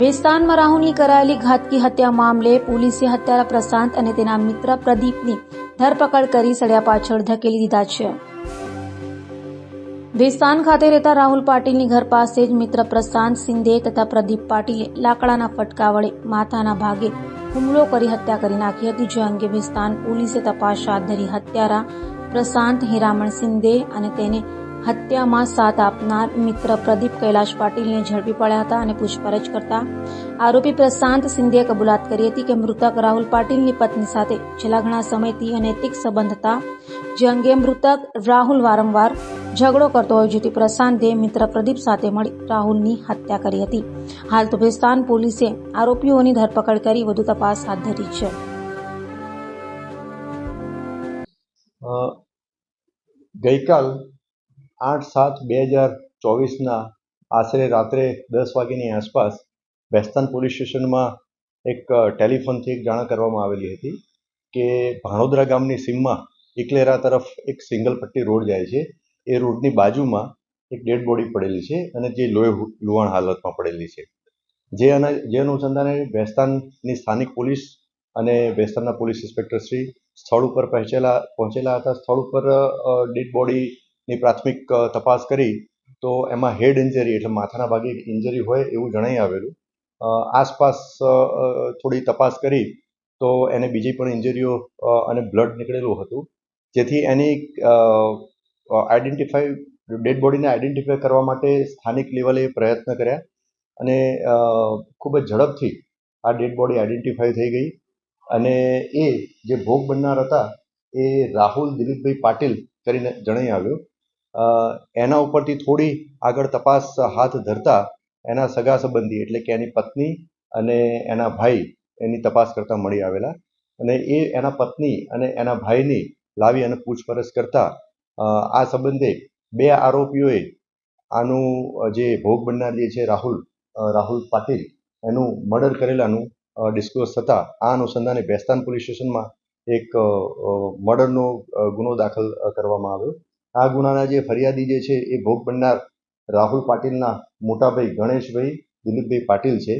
ભેસ્તાનમાં રાહુલની કરાયેલી ઘાતકી હત્યા મામલે પોલીસે હત્યારા પ્રશાંત અને તેના મિત્ર પ્રદીપની ધરપકડ કરી સળિયા પાછળ ધકેલી દીધા છે. ભેસ્તાન ખાતે રહેતા રાહુલ પાટીલની ઘર પાસે જ મિત્ર પ્રશાંત સિંધે તથા પ્રદીપ પાટીલે લાકડાના ફટકા વડે માથાના ભાગે હુમલો કરી હત્યા કરી નાખી હતી, જે અંગે ભેસ્તાન પોલીસે તપાસ હાથ ધરી. હત્યારા પ્રશાંત હિરામણ સિંધે અને તેને હત્યામાં સાથ આપનાર મિત્ર પ્રદીપ કૈલાશ પાટીલને ઝડપી પડ્યા હતા અને પૂછપરછ કરતા આરોપી પ્રશાંત સિંધે કબૂલાત કરી હતી કે મૃતક રાહુલ પાટીલની પત્ની સાથે છેલ્લા ઘણા સમયથી અનૈતિક સંબંધ હતા, જે અંગે મૃતક રાહુલ વારંવાર ઝઘડો કરતો હોય, જેથી પ્રશાંતે મિત્ર પ્રદીપ સાથે મળી રાહુલની હત્યા કરી હતી. હાલ તો ભેસ્તાન પોલીસે આરોપીઓની ધરપકડ કરી વધુ તપાસ હાથ ધરી છે. ગઈકાલ આઠ સાત બે હજાર ચોવીસના આશરે રાત્રે દસ વાગ્યાની આસપાસ બેસ્તાન પોલીસ સ્ટેશનમાં એક ટેલિફોનથી એક જાણ કરવામાં આવેલી હતી કે ભાણોદરા ગામની સીમમાં ઇકલેરા તરફ એક સિંગલ પટ્ટી રોડ જાય છે. એ રોડની બાજુમાં એક ડેડ બોડી પડેલી છે અને જે લોહી લુહાણ હાલતમાં પડેલી છે. જે અને, જે અનુસંધાને બેસ્તાનની સ્થાનિક પોલીસ અને બેસ્તાનના પોલીસ ઇન્સ્પેક્ટર શ્રી સ્થળ ઉપર પહોંચેલા પહોંચેલા હતા. સ્થળ ઉપર ડેડ બોડીની પ્રાથમિક તપાસ કરી તો એમાં હેડ ઇન્જરી એટલે માથાના ભાગે ઇન્જરી હોય એવું જણાઈ આવેલું. આસપાસ થોડી તપાસ કરી તો એને બીજી પણ ઇન્જરીઓ અને બ્લડ નીકળેલું હતું. જેથી એની આઈડેન્ટિફાઈ, ડેડ બોડીને આઈડેન્ટિફાઈ કરવા માટે સ્થાનિક લેવલે પ્રયત્ન કર્યા અને ખૂબ જ ઝડપથી આ ડેડ બોડી આઈડેન્ટિફાઈ થઈ ગઈ. અને એ જે ભોગ બનનાર હતા એ રાહુલ દિલીપભાઈ પાટીલ કરીને જણાઈ આવ્યું. એના ઉપરથી થોડી આગળ તપાસ હાથ ધરતા એના સગા સંબંધી, એટલે કે એની પત્ની અને એના ભાઈ એની તપાસ કરતા મળી આવેલા. અને એ એના પત્ની અને એના ભાઈની લાવી અને પૂછપરછ કરતા આ સંબંધે બે આરોપીઓએ આનું જે ભોગ બનનાર જે છે રાહુલ રાહુલ પાટીલ, એનું મર્ડર કરેલાનું ડિસ્ક્લોઝ થતાં આ અનુસંધાને બેસ્તાન પોલીસ સ્ટેશનમાં એક મર્ડરનો ગુનો દાખલ કરવામાં આવ્યો. આ ગુનાના જે ફરિયાદી જે છે એ ભોગ બનનાર રાહુલ પાટીલના મોટાભાઈ ગણેશભાઈ, દિલીપભાઈ પાટીલ છે.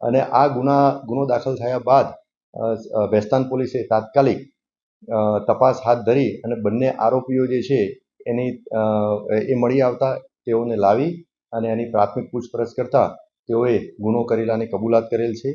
અને આ ગુના, ગુનો દાખલ થયા બાદ બેસ્તાન પોલીસે તાત્કાલિક તપાસ હાથ ધરી અને બંને આરોપીઓ જે છે એની એ મળી આવતા તેઓને લાવી અને એની પ્રાથમિક પૂછપરછ કરતાં તેઓએ ગુનો કરેલાની કબૂલાત કરેલ છે.